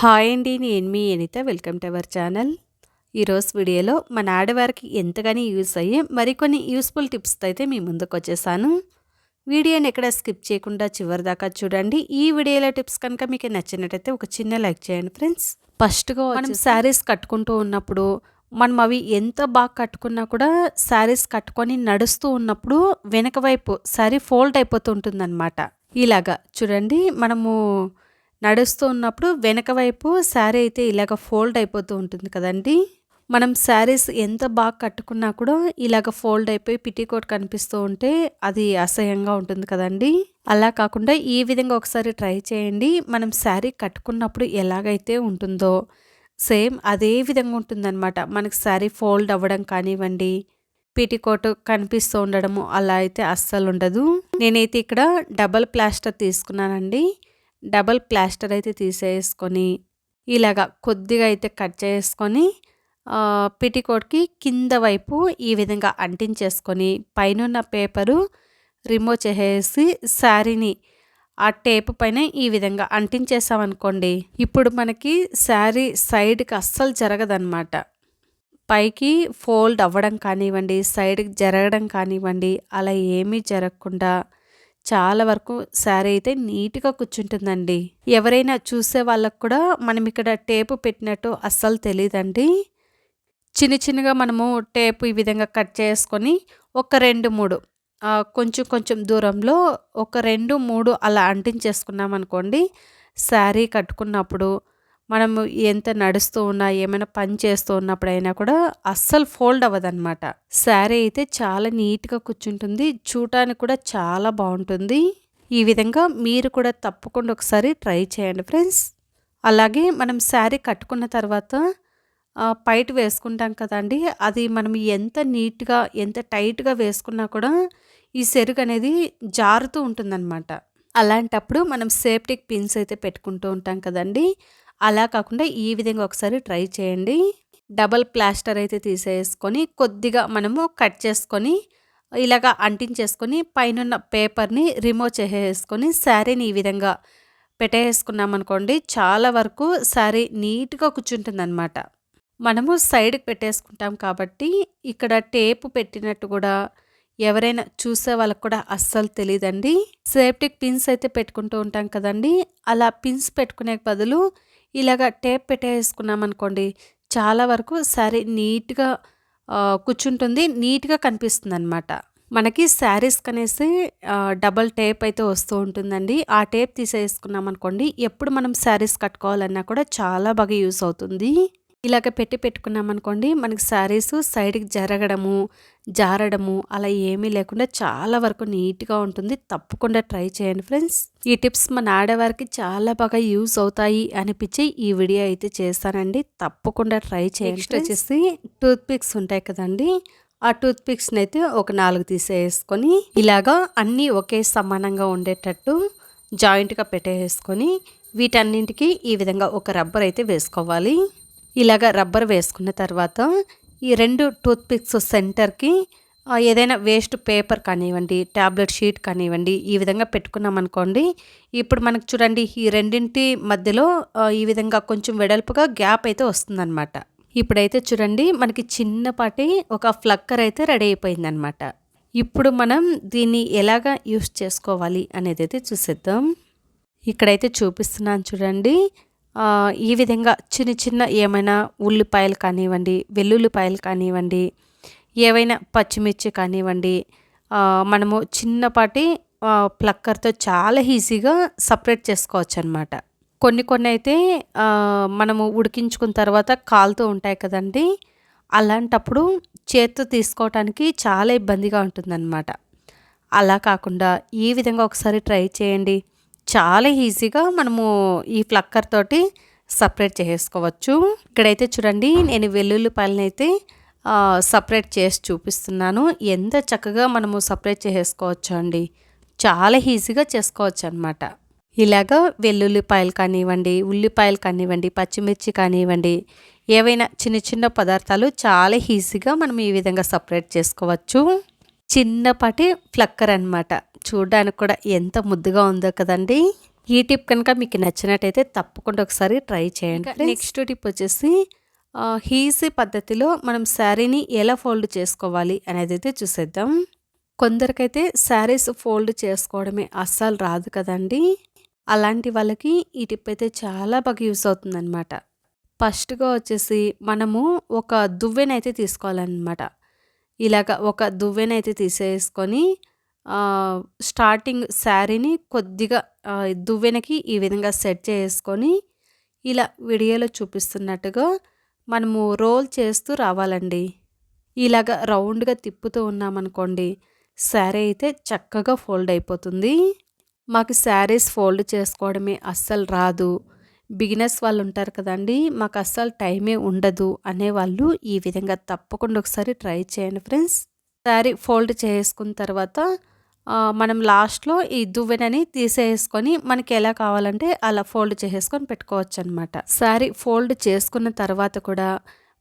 Hi అండి నేను మీ Anitha. Welcome to our channel. ఈరోజు వీడియోలో మన ఆడవారికి ఎంతగానో యూస్ అయ్యే మరికొన్ని యూస్ఫుల్ టిప్స్తో అయితే మీ ముందుకు వచ్చేసాను. వీడియోని ఎక్కడ స్కిప్ చేయకుండా చివరి దాకా చూడండి. ఈ వీడియోలో టిప్స్ కనుక మీకు నచ్చినట్టయితే ఒక చిన్న లైక్ చేయండి ఫ్రెండ్స్. ఫస్ట్గా మనం శారీస్ కట్టుకుంటూ ఉన్నప్పుడు మనం అవి ఎంత బాగా కట్టుకున్నా కూడా శారీస్ కట్టుకొని నడుస్తూ ఉన్నప్పుడు వెనక వైపు శారీ ఫోల్డ్ అయిపోతూ ఉంటుందన్నమాట. ఇలాగా చూడండి మనము నడుస్తూ ఉన్నప్పుడు వెనక వైపు శారీ అయితే ఇలాగ ఫోల్డ్ అయిపోతూ ఉంటుంది కదండి. మనం శారీస్ ఎంత బాగా కట్టుకున్నా కూడా ఇలాగ ఫోల్డ్ అయిపోయి పిటికోట్ కనిపిస్తూ ఉంటే అది అసహ్యంగా ఉంటుంది కదండి. అలా కాకుండా ఈ విధంగా ఒకసారి ట్రై చేయండి. మనం శారీ కట్టుకున్నప్పుడు ఎలాగైతే ఉంటుందో సేమ్ అదే విధంగా ఉంటుందన్నమాట. మనకి శారీ ఫోల్డ్ అవ్వడం కానివ్వండి పీటికోట్ కనిపిస్తూ ఉండడము అలా అయితే అస్సలు ఉండదు. నేనైతే ఇక్కడ డబల్ ప్లాస్టర్ తీసుకున్నానండి. డబల్ ప్లాస్టర్ అయితే తీసేసుకొని ఇలాగా కొద్దిగా అయితే కట్ చేసుకొని పిటికోట్కి కింద వైపు ఈ విధంగా అంటించేసుకొని పైన పేపరు రిమూవ్ చేసేసి శారీని ఆ టేప్ పైన ఈ విధంగా అంటించేసామనుకోండి ఇప్పుడు మనకి శారీ సైడ్కి అస్సలు జరగదన్నమాట. పైకి ఫోల్డ్ అవ్వడం కానివ్వండి సైడ్కి జరగడం కానివ్వండి అలా ఏమీ జరగకుండా చాలా వరకు శారీ అయితే నీట్గా కూర్చుంటుందండి. ఎవరైనా చూసే వాళ్ళకు కూడా మనం ఇక్కడ టేపు పెట్టినట్టు అస్సలు తెలియదండి చిన్న చిన్నగా మనము టేపు ఈ విధంగా కట్ చేసుకొని ఒక రెండు మూడు కొంచెం కొంచెం దూరంలో ఒక రెండు మూడు అలా అంటించేసుకున్నాం అనుకోండి శారీ కట్టుకున్నప్పుడు మనము ఎంత నడుస్తూ ఉన్నా ఏమైనా పని చేస్తూ ఉన్నప్పుడైనా కూడా అస్సలు ఫోల్డ్ అవ్వదన్నమాట. శారీ అయితే చాలా నీట్గా కూర్చుంటుంది చూడటానికి కూడా చాలా బాగుంటుంది. ఈ విధంగా మీరు కూడా తప్పకుండా ఒకసారి ట్రై చేయండి ఫ్రెండ్స్. అలాగే మనం శారీ కట్టుకున్న తర్వాత పైట వేసుకుంటాం కదండి అది మనం ఎంత నీట్గా ఎంత టైట్గా వేసుకున్నా కూడా ఈ సెరుగు అనేది జారుతూ ఉంటుందన్నమాట. అలాంటప్పుడు మనం సేఫ్టీ పిన్స్ అయితే పెట్టుకుంటూ ఉంటాం కదండి అలా కాకుండా ఈ విధంగా ఒకసారి ట్రై చేయండి. డబల్ ప్లాస్టర్ అయితే తీసేసుకొని కొద్దిగా మనము కట్ చేసుకొని ఇలాగా అంటించేసుకొని పైన పేపర్ని రిమూవ్ చేసేసుకొని శారీని ఈ విధంగా పెట్టేసుకున్నాం అనుకోండి చాలా వరకు శారీ నీట్గా కూర్చుంటుంది అనమాట మనము సైడ్కి పెట్టేసుకుంటాం కాబట్టి ఇక్కడ టేపు పెట్టినట్టు కూడా ఎవరైనా చూసే వాళ్ళకు కూడా అస్సలు తెలియదండి సేఫ్టీకి పిన్స్ అయితే పెట్టుకుంటూ ఉంటాం కదండి. అలా పిన్స్ పెట్టుకునే బదులు ఇలాగ టేప్ పెట్టేసుకున్నాం అనుకోండి చాలా వరకు శారీ నీట్గా కూర్చుంటుంది నీట్గా కనిపిస్తుంది అనమాట మనకి శారీస్ కనేసి డబల్ టేప్ అయితే వస్తూ ఉంటుందండి. ఆ టేప్ తీసేసుకున్నాం అనుకోండి ఎప్పుడు మనం శారీస్ కట్టుకోవాలన్నా కూడా చాలా బాగా యూస్ అవుతుంది. ఇలాగ పెట్టి పెట్టుకున్నాం అనుకోండి మనకి శారీస్ సైడ్కి జరగడము జారడము అలా ఏమీ లేకుండా చాలా వరకు నీట్గా ఉంటుంది. తప్పకుండా ట్రై చేయండి ఫ్రెండ్స్ ఈ టిప్స్ మన ఆడవారికి చాలా బాగా యూస్ అవుతాయి అనిపించి ఈ వీడియో అయితే చేస్తానండి. తప్పకుండా ట్రై చేయండి నెక్స్ట్ వచ్చేసి టూత్ పిక్స్ ఉంటాయి కదండి ఆ టూత్ పిక్స్ని అయితే ఒక నాలుగు తీసేసుకొని ఇలాగా అన్నీ ఒకే సమానంగా ఉండేటట్టు జాయింట్గా పెట్టేసుకొని వీటన్నింటికి ఈ విధంగా ఒక రబ్బర్ అయితే వేసుకోవాలి. ఇలాగ రబ్బర్ వేసుకున్న తర్వాత ఈ రెండు టూత్పిక్స్ సెంటర్కి ఏదైనా వేస్ట్ పేపర్ కానివ్వండి ట్యాబ్లెట్ షీట్ కానివ్వండి ఈ విధంగా పెట్టుకున్నాం అనుకోండి ఇప్పుడు మనకు చూడండి ఈ రెండింటి మధ్యలో ఈ విధంగా కొంచెం వెడల్పుగా గ్యాప్ అయితే వస్తుందన్నమాట. ఇప్పుడైతే చూడండి మనకి చిన్నపాటి ఒక ఫ్లక్కర్ అయితే రెడీ అయిపోయిందనమాట ఇప్పుడు మనం దీన్ని ఎలాగ యూస్ చేసుకోవాలి అనేది అయితే చూసేద్దాం. ఇక్కడైతే చూపిస్తున్నాను చూడండి ఈ విధంగా చిన్న చిన్న ఏమైనా ఉల్లిపాయలు కానివ్వండి వెల్లుల్లిపాయలు కానివ్వండి ఏవైనా పచ్చిమిర్చి కానివ్వండి మనము చిన్నపాటి ప్లక్కర్తో చాలా ఈజీగా సపరేట్ చేసుకోవచ్చు అనమాట కొన్ని కొన్ని అయితే మనము ఉడికించుకున్న తర్వాత కాలుతూ ఉంటాయి కదండి అలాంటప్పుడు చేత్తో తీసుకోవటానికి చాలా ఇబ్బందిగా ఉంటుందన్నమాట. అలా కాకుండా ఈ విధంగా ఒకసారి ట్రై చేయండి. చాలా ఈజీగా మనము ఈ ఫ్లక్కర్ తోటి సపరేట్ చేసుకోవచ్చు ఇక్కడైతే చూడండి నేను వెల్లుల్లిపాయలని అయితే సపరేట్ చేసి చూపిస్తున్నాను. ఎంత చక్కగా మనము సపరేట్ చేసుకోవచ్చు అండి. చాలా ఈజీగా చేసుకోవచ్చు అనమాట ఇలాగ వెల్లుల్లిపాయలు కానివ్వండి ఉల్లిపాయలు కానివ్వండి పచ్చిమిర్చి కానివ్వండి ఏవైనా చిన్న చిన్న పదార్థాలు చాలా ఈజీగా మనం ఈ విధంగా సపరేట్ చేసుకోవచ్చు. చిన్నపాటి ఫ్లక్కర్ అనమాట చూడడానికి కూడా ఎంత ముద్దుగా ఉందో కదండి. ఈ టిప్ కనుక మీకు నచ్చినట్టయితే తప్పకుండా ఒకసారి ట్రై చేయండి నెక్స్ట్ టిప్ వచ్చేసి ఈజీ పద్ధతిలో మనం శారీని ఎలా ఫోల్డ్ చేసుకోవాలి అనేది అయితే చూసేద్దాం. కొందరికైతే శారీస్ ఫోల్డ్ చేసుకోవడమే అస్సలు రాదు కదండి. అలాంటి వాళ్ళకి ఈ టిప్ అయితే చాలా బాగా యూస్ అవుతుందన్నమాట. ఫస్ట్గా వచ్చేసి మనము ఒక దువ్వెనైతే తీసుకోవాలన్నమాట. ఇలాగ ఒక దువ్వెనైతే తీసేసుకొని స్టార్టింగ్ శారీని కొద్దిగా దువ్వెనకి ఈ విధంగా సెట్ చేసుకొని ఇలా వీడియోలో చూపిస్తున్నట్టుగా మనము రోల్ చేస్తూ రావాలండి. ఇలాగ రౌండ్గా తిప్పుతూ ఉన్నామనుకోండి శారీ అయితే చక్కగా ఫోల్డ్ అయిపోతుంది. మాకు శారీస్ ఫోల్డ్ చేసుకోవడమే అస్సలు రాదు. బిగినర్స్ వాళ్ళు ఉంటారు కదండి మాకు అస్సలు టైమే ఉండదు అనేవాళ్ళు ఈ విధంగా తప్పకుండా ఒకసారి ట్రై చేయండి ఫ్రెండ్స్. శారీ ఫోల్డ్ చేసుకున్న తర్వాత మనం లాస్ట్లో ఈ దువ్వెనని తీసేసుకొని మనకి ఎలా కావాలంటే అలా ఫోల్డ్ చేసేసుకొని పెట్టుకోవచ్చు అనమాట శారీ ఫోల్డ్ చేసుకున్న తర్వాత కూడా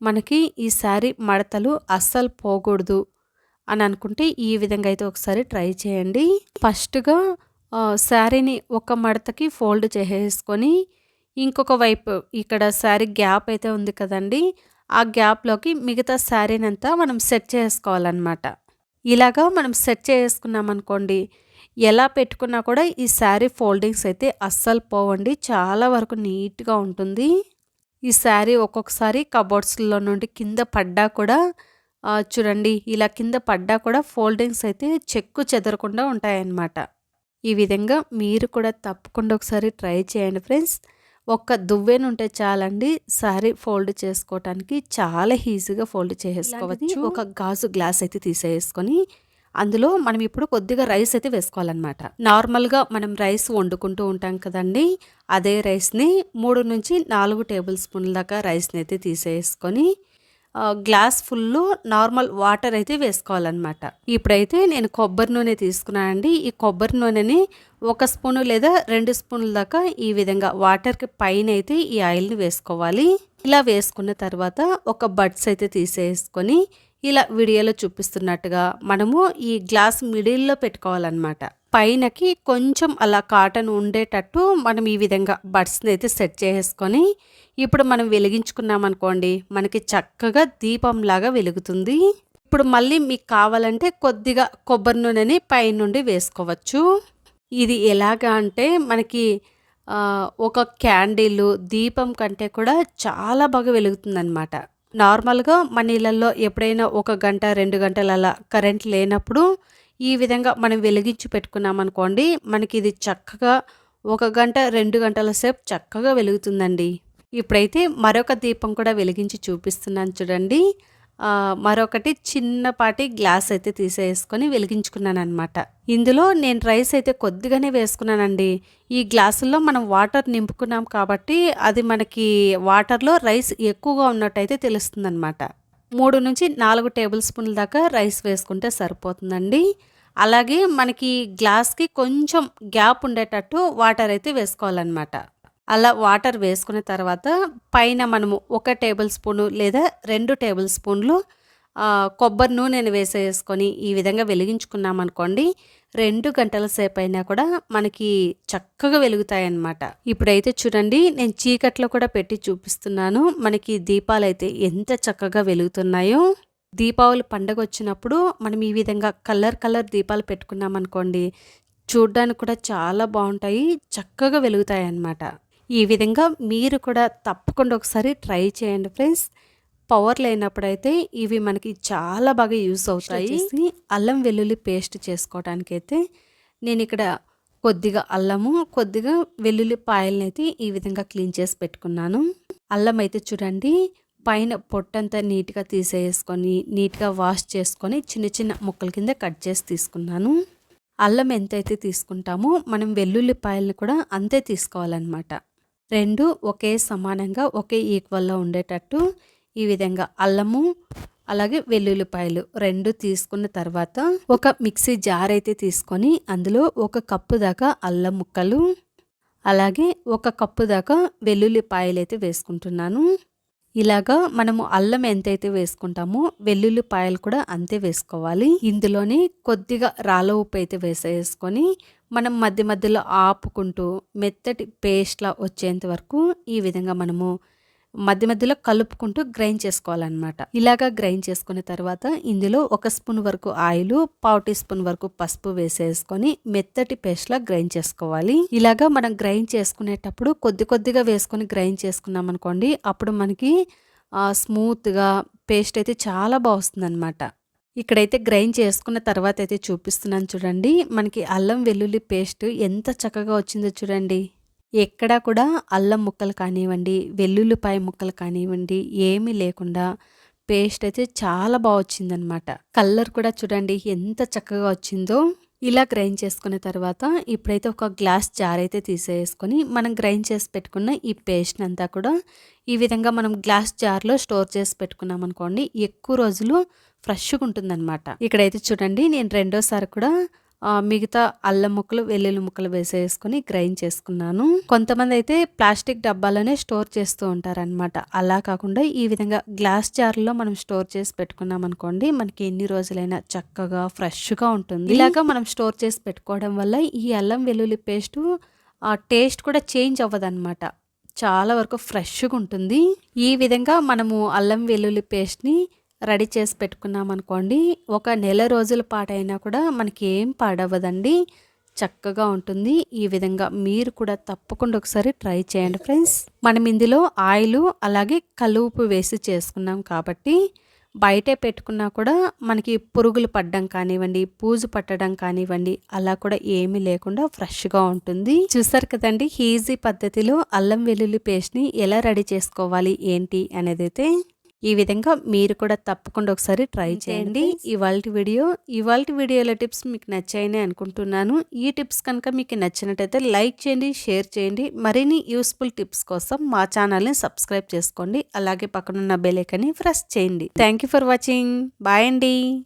మనకి ఈ శారీ మడతలు అస్సలు పోకూడదు అని అనుకుంటే ఈ విధంగా అయితే ఒకసారి ట్రై చేయండి. ఫస్ట్గా శారీని ఒక మడతకి ఫోల్డ్ చేసేసుకొని ఇంకొక వైపు ఇక్కడ శారీ గ్యాప్ అయితే ఉంది కదండి. ఆ గ్యాప్లోకి మిగతా శారీని అంతా మనం సెట్ చేసుకోవాలన్నమాట. ఇలాగా మనం సెట్ చేసుకున్నాం అనుకోండి ఎలా పెట్టుకున్నా కూడా ఈ శారీ ఫోల్డింగ్స్ అయితే అస్సలు పోవండి. చాలా వరకు నీట్గా ఉంటుంది. ఈ శారీ ఒక్కొక్కసారి కబోర్డ్స్లో నుండి కింద పడ్డా కూడా చూడండి ఇలా కింద పడ్డా కూడా ఫోల్డింగ్స్ అయితే చెక్కు చెదరకుండా ఉంటాయన్నమాట. ఈ విధంగా మీరు కూడా తప్పకుండా ఒకసారి ట్రై చేయండి ఫ్రెండ్స్. ఒక్క దువ్వెన ఉంటే చాలండి సారీ ఫోల్డ్ చేసుకోవటానికి చాలా ఈజీగా ఫోల్డ్ చేసుకోవచ్చు ఒక గాజు గ్లాస్ అయితే తీసేసుకొని అందులో మనం ఇప్పుడు కొద్దిగా రైస్ అయితే వేసుకోవాలన్నమాట. నార్మల్గా మనం రైస్ వండుకుంటూ ఉంటాం కదండి అదే రైస్ని మూడు నుంచి నాలుగు టేబుల్ స్పూన్ల దాకా రైస్ని అయితే తీసేసుకొని గ్లాస్ ఫుల్ నార్మల్ వాటర్ అయితే వేసుకోవాలన్నమాట. ఇప్పుడైతే నేను కొబ్బరి నూనె తీసుకున్నానండి. ఈ కొబ్బరి నూనెని ఒక స్పూను లేదా రెండు స్పూన్ల దాకా ఈ విధంగా వాటర్కి పైన అయితే ఈ ఆయిల్ని వేసుకోవాలి. ఇలా వేసుకున్న తర్వాత ఒక బడ్స్ అయితే తీసేసుకొని ఇలా వీడియోలో చూపిస్తున్నట్టుగా మనము ఈ గ్లాస్ మిడిల్లో పెట్టుకోవాలన్నమాట. పైనకి కొంచెం అలా కాటన్ ఉండేటట్టు మనం ఈ విధంగా బడ్స్ని అయితే సెట్ చేసుకొని ఇప్పుడు మనం వెలిగించుకున్నాం అనుకోండి మనకి చక్కగా దీపంలాగా వెలుగుతుంది. ఇప్పుడు మళ్ళీ మీకు కావాలంటే కొద్దిగా కొబ్బరి నూనెని పైనుండి వేసుకోవచ్చు. ఇది ఎలాగా అంటే మనకి ఒక క్యాండిల్ దీపం కంటే కూడా చాలా బాగా వెలుగుతుందనమాట నార్మల్గా మన ఇళ్ళల్లో ఎప్పుడైనా ఒక గంట రెండు గంటల అలా కరెంట్ లేనప్పుడు ఈ విధంగా మనం వెలిగించి పెట్టుకున్నాం అనుకోండి మనకి ఇది చక్కగా ఒక గంట రెండు గంటల సేపు చక్కగా వెలుగుతుందండి. ఇప్పుడైతే మరొక దీపం కూడా వెలిగించి చూపిస్తున్నాను చూడండి. మరొకటి చిన్నపాటి గ్లాస్ అయితే తీసేసుకొని వెలిగించుకున్నాను అనమాట ఇందులో నేను రైస్ అయితే కొద్దిగానే వేసుకున్నానండి. ఈ గ్లాసుల్లో మనం వాటర్ నింపుకున్నాం కాబట్టి అది మనకి వాటర్లో రైస్ ఎక్కువగా ఉన్నట్టయితే తెలుస్తుందనమాట మూడు నుంచి నాలుగు టేబుల్ స్పూన్ల దాకా రైస్ వేసుకుంటే సరిపోతుందండి. అలాగే మనకి గ్లాస్కి కొంచెం గ్యాప్ ఉండేటట్టు వాటర్ అయితే వేసుకోవాలన్నమాట. అలా వాటర్ వేసుకున్న తర్వాత పైన మనము ఒక టేబుల్ స్పూను లేదా రెండు టేబుల్ స్పూన్లు కొబ్బరి నూనెను వేసేసుకొని ఈ విధంగా వెలిగించుకున్నాం అనుకోండి రెండు గంటల సేపు అయినా కూడా మనకి చక్కగా వెలుగుతాయి అన్నమాట ఇప్పుడైతే చూడండి నేను చీకట్లో కూడా పెట్టి చూపిస్తున్నాను మనకి దీపాలు అయితే ఎంత చక్కగా వెలుగుతున్నాయో. దీపావళి పండగ వచ్చినప్పుడు మనం ఈ విధంగా కలర్ కలర్ దీపాలు పెట్టుకున్నాం అనుకోండి చూడ్డానికి కూడా చాలా బాగుంటాయి చక్కగా వెలుగుతాయి అన్నమాట ఈ విధంగా మీరు కూడా తప్పకుండా ఒకసారి ట్రై చేయండి ఫ్రెండ్స్. పవర్ లేనప్పుడైతే ఇవి మనకి చాలా బాగా యూస్ అవుతాయి. అల్లం వెల్లుల్లి పేస్ట్ చేసుకోవడానికి అయితే నేను ఇక్కడ కొద్దిగా అల్లము కొద్దిగా వెల్లుల్లి పాయలని అయితే ఈ విధంగా క్లీన్ చేసి పెట్టుకున్నాను. అల్లం అయితే చూడండి పైన పొట్టంతా నీట్గా తీసేసుకొని నీట్గా వాష్ చేసుకొని చిన్న చిన్న ముక్కల కింద కట్ చేసి తీసుకున్నాను. అల్లం ఎంతైతే తీసుకుంటామో మనం వెల్లుల్లిపాయలను కూడా అంతే తీసుకోవాలన్నమాట. రెండు ఒకే సమానంగా ఒకే ఈక్వల్లో ఉండేటట్టు ఈ విధంగా అల్లము అలాగే వెల్లుల్లిపాయలు రెండు తీసుకున్న తర్వాత ఒక మిక్సీ జార్ అయితే తీసుకొని అందులో ఒక కప్పు దాకా అల్లం ముక్కలు అలాగే ఒక కప్పు దాకా వెల్లుల్లిపాయలు అయితే వేసుకుంటున్నాను. ఇలాగా మనము అల్లం ఎంతైతే వేసుకుంటామో వెల్లుల్లిపాయలు కూడా అంతే వేసుకోవాలి. ఇందులోనే కొద్దిగా రాళ్ళ ఉప్పు అయితే వేసేసుకొని మనం మధ్య మధ్యలో ఆపుకుంటూ మెత్తటి పేస్ట్లా వచ్చేంత వరకు ఈ విధంగా మనము మధ్య మధ్యలో కలుపుకుంటూ గ్రైండ్ చేసుకోవాలన్నమాట. ఇలాగా గ్రైండ్ చేసుకున్న తర్వాత ఇందులో ఒక స్పూన్ వరకు ఆయిల్ పావు టీ స్పూన్ వరకు పసుపు వేసేసుకొని మెత్తటి పేస్ట్లా గ్రైండ్ చేసుకోవాలి. ఇలాగా మనం గ్రైండ్ చేసుకునేటప్పుడు కొద్ది కొద్దిగా వేసుకొని గ్రైండ్ చేసుకున్నాం అనుకోండి అప్పుడు మనకి స్మూత్గా పేస్ట్ అయితే చాలా బాగుస్తుంది అనమాట ఇక్కడైతే గ్రైండ్ చేసుకున్న తర్వాత అయితే చూపిస్తున్నాను చూడండి. మనకి అల్లం వెల్లుల్లి పేస్ట్ ఎంత చక్కగా వచ్చిందో చూడండి. ఎక్కడా కూడా అల్లం ముక్కలు కానివ్వండి వెల్లుల్లిపాయ ముక్కలు కానివ్వండి ఏమీ లేకుండా పేస్ట్ అయితే చాలా బాగా వచ్చిందనమాట కలర్ కూడా చూడండి ఎంత చక్కగా వచ్చిందో. ఇలా గ్రైండ్ చేసుకున్న తర్వాత ఇప్పుడైతే ఒక గ్లాస్ జార్ అయితే తీసేసుకొని మనం గ్రైండ్ చేసి పెట్టుకున్న ఈ పేస్ట్ అంతా కూడా ఈ విధంగా మనం గ్లాస్ జార్లో స్టోర్ చేసి పెట్టుకున్నాం అనుకోండి ఎక్కువ రోజులు ఫ్రెష్గా ఉంటుందన్నమాట ఇక్కడైతే చూడండి నేను రెండోసారి కూడా మిగతా అల్లం ముక్కలు వెల్లుల్లి ముక్కలు వేసేసుకొని గ్రైండ్ చేసుకున్నాను. కొంతమంది అయితే ప్లాస్టిక్ డబ్బాలోనే స్టోర్ చేస్తూ ఉంటారనమాట అలా కాకుండా ఈ విధంగా గ్లాస్ జార్లో మనం స్టోర్ చేసి పెట్టుకున్నాం అనుకోండి మనకి ఎన్ని రోజులైనా చక్కగా ఫ్రెష్గా ఉంటుంది. ఇలాగా మనం స్టోర్ చేసి పెట్టుకోవడం వల్ల ఈ అల్లం వెల్లుల్లి పేస్ట్ ఆ టేస్ట్ కూడా చేంజ్ అవ్వదన్నమాట. చాలా వరకు ఫ్రెష్గా ఉంటుంది ఈ విధంగా మనము అల్లం వెల్లుల్లి పేస్ట్ని రెడీ చేసి పెట్టుకున్నాం అనుకోండి. ఒక నెల రోజుల పాటైనా కూడా మనకి ఏం పాడవదండి చక్కగా ఉంటుంది. ఈ విధంగా మీరు కూడా తప్పకుండా ఒకసారి ట్రై చేయండి ఫ్రెండ్స్. మనం ఇందులో ఆయిల్ అలాగే కలుపు వేసి చేసుకున్నాం కాబట్టి బయటే పెట్టుకున్నా కూడా మనకి పురుగులు పడ్డం కానివ్వండి పూజు పట్టడం కానివ్వండి అలా కూడా ఏమీ లేకుండా ఫ్రెష్గా ఉంటుంది. చూసారు కదండి ఈజీ పద్ధతిలో అల్లం వెల్లుల్లి పేస్ట్ని ఎలా రెడీ చేసుకోవాలి ఏంటి అనేది అయితే ఈ విధంగా మీరు కూడా తప్పకుండా ఒకసారి ట్రై చేయండి. ఇవాళ వీడియో ఇవాళ వీడియోలో టిప్స్ మీకు నచ్చాయని అనుకుంటున్నాను. ఈ టిప్స్ కనుక మీకు నచ్చినట్టయితే లైక్ చేయండి షేర్ చేయండి. మరిన్ని యూస్ఫుల్ టిప్స్ కోసం మా ఛానల్ని సబ్స్క్రైబ్ చేసుకోండి. అలాగే పక్కనున్న బెల్ ఐకన్ని ప్రెస్ చేయండి. థ్యాంక్ ఫర్ వాచింగ్ బాయ్ అండి.